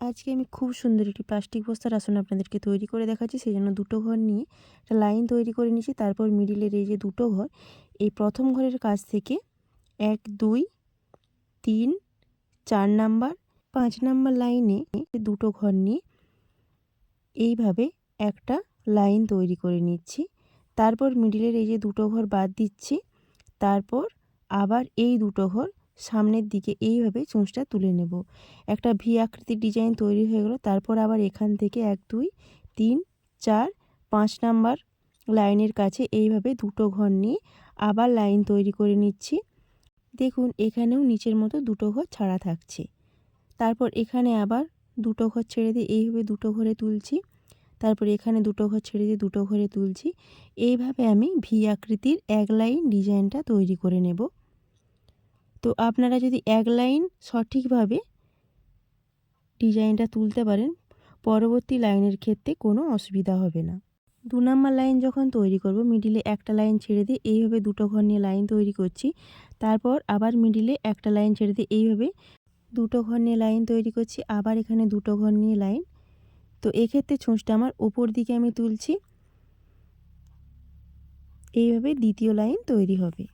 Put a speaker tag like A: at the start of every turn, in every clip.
A: আজকে আমি খুব সুন্দর একটি প্লাস্টিক বস্তার আসন আপনাদেরকে তৈরি করে দেখাচ্ছি সেই জন্য দুটো ঘর নিয়ে একটা লাইন তৈরি করে নিয়েছি, তারপর মিডিলের এই যে দুটো ঘর, এই প্রথম ঘরের কাছ থেকে এক, দুই, তিন, চার নাম্বার, পাঁচ নাম্বার লাইনে দুটো ঘর নিয়ে এইভাবে একটা লাইন তৈরি করে নিচ্ছি, তারপর মিডিলের এই যে দুটো ঘর বাদ দিচ্ছি, তারপর আবার এই দুটো ঘর সামনের দিকে এইভাবে চুঁচটা তুলে নেব। একটা ভি আকৃতির ডিজাইন তৈরি হয়ে গেল, তারপর আবার এখান থেকে এক, দুই, তিন, চার, পাঁচ নাম্বার লাইনের কাছে এইভাবে দুটো ঘর নিয়ে আবার লাইন তৈরি করে নিচ্ছি। দেখুন, এখানেও নিচের মতো দুটো ঘর ছাড়া থাকছে। তারপর এখানে আবার দুটো ঘর ছেড়ে দিয়ে এইভাবে দুটো ঘরে তুলছি। তারপর এখানে দুটো ঘর ছেড়ে দিয়ে দুটো ঘরে তুলছি। এইভাবে আমি ভি আকৃতির এক লাইন ডিজাইনটা তৈরি করে নেব। তো আপনারা যদি এক লাইন সঠিকভাবে ডিজাইনটা তুলতে পারেন, পরবর্তী লাইনের ক্ষেত্রে কোনো অসুবিধা হবে না। দু নম্বর লাইন যখন তৈরি করব মিডিলে একটা লাইন ছেড়ে দিয়ে এইভাবে দুটো ঘর নিয়ে লাইন তৈরি করছি, তারপর আবার মিডিলে একটা লাইন ছেড়ে দিয়ে এইভাবে দুটো ঘর নিয়ে লাইন তৈরি করছি, আবার এখানে দুটো ঘর নিয়ে লাইন। তো এক্ষেত্রে ছুঁচটা আমার ওপর দিকে আমি তুলছি, এইভাবে দ্বিতীয় লাইন তৈরি হবে।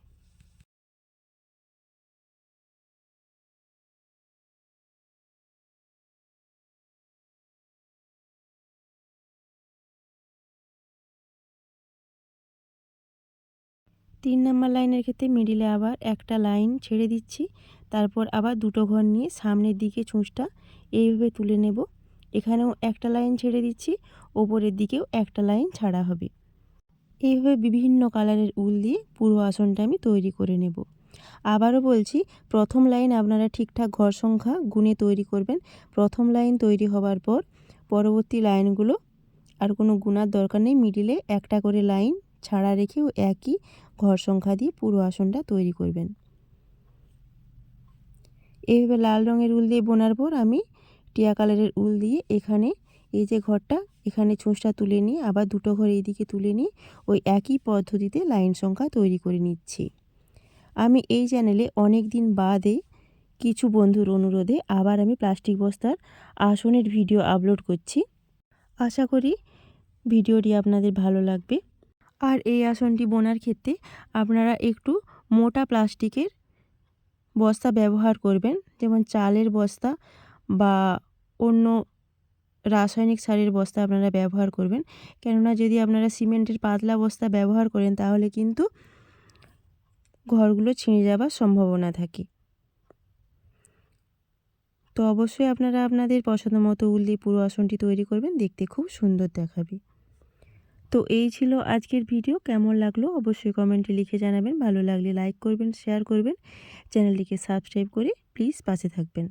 A: তিন নাম্বার লাইনের ক্ষেত্রে মিডিলে আবার একটা লাইন ছেড়ে দিচ্ছি। তারপর আবার দুটো ঘর নিয়ে সামনের দিকে ছুঁচটা এইভাবে তুলে নেব। এখানেও একটা লাইন ছেড়ে দিচ্ছি, ওপরের দিকেও একটা লাইন ছাড়া হবে। এইভাবে বিভিন্ন কালারের উল দিয়ে পুরো আসনটা আমি তৈরি করে নেব। আবারও বলছি, প্রথম লাইন আপনারা ঠিকঠাক ঘর সংখ্যা গুনে তৈরি করবেন। প্রথম লাইন তৈরি হওয়ার পর পরবর্তী লাইনগুলো আর কোনো গুনার দরকার নেই। মিডিলে একটা করে লাইন ছাড়া রেখেও একই ঘর সংখ্যা দিয়ে পুরো আসনটা তৈরি করবেন। এইভাবে লাল রঙের উল দিয়ে বোনার পর আমি টিয়া কালারের উল দিয়ে এখানে এই যে ঘরটা, এখানে ছুঁচটা তুলে নিয়ে, আবার দুটো ঘর এইদিকে তুলে নিয়ে ওই একই পদ্ধতিতে লাইন সংখ্যা তৈরি করে নিচ্ছি। আমি এই চ্যানেলে অনেক দিন বাদে কিছু বন্ধুর অনুরোধে আবার আমি প্লাস্টিক বস্তার আসনের ভিডিও আপলোড করছি। আশা করি ভিডিওটি আপনাদের ভালো লাগবে। আর এই আসনটি বোনার ক্ষেত্রে আপনারা একটু মোটা প্লাস্টিকের বস্তা ব্যবহার করবেন। যেমন চালের বস্তা বা অন্য রাসায়নিক সারের বস্তা আপনারা ব্যবহার করবেন। কেননা যদি আপনারা সিমেন্টের পাতলা বস্তা ব্যবহার করেন, তাহলে কিন্তু ঘরগুলো ছিঁড়ে যাবার সম্ভাবনা থাকে। তো অবশ্যই আপনারা আপনাদের পছন্দ মতো উল দিয়ে পুরো আসনটি তৈরি করবেন। দেখতে খুব সুন্দর দেখাবে। তো এই ছিল আজকের ভিডিও। কেমন লাগল অবশ্যই কমেন্টে লিখে জানাবেন। ভালো লাগলে লাইক করবেন, শেয়ার করবেন। চ্যানেলটিকে সাবস্ক্রাইব করে প্লিজ পাশে থাকবেন।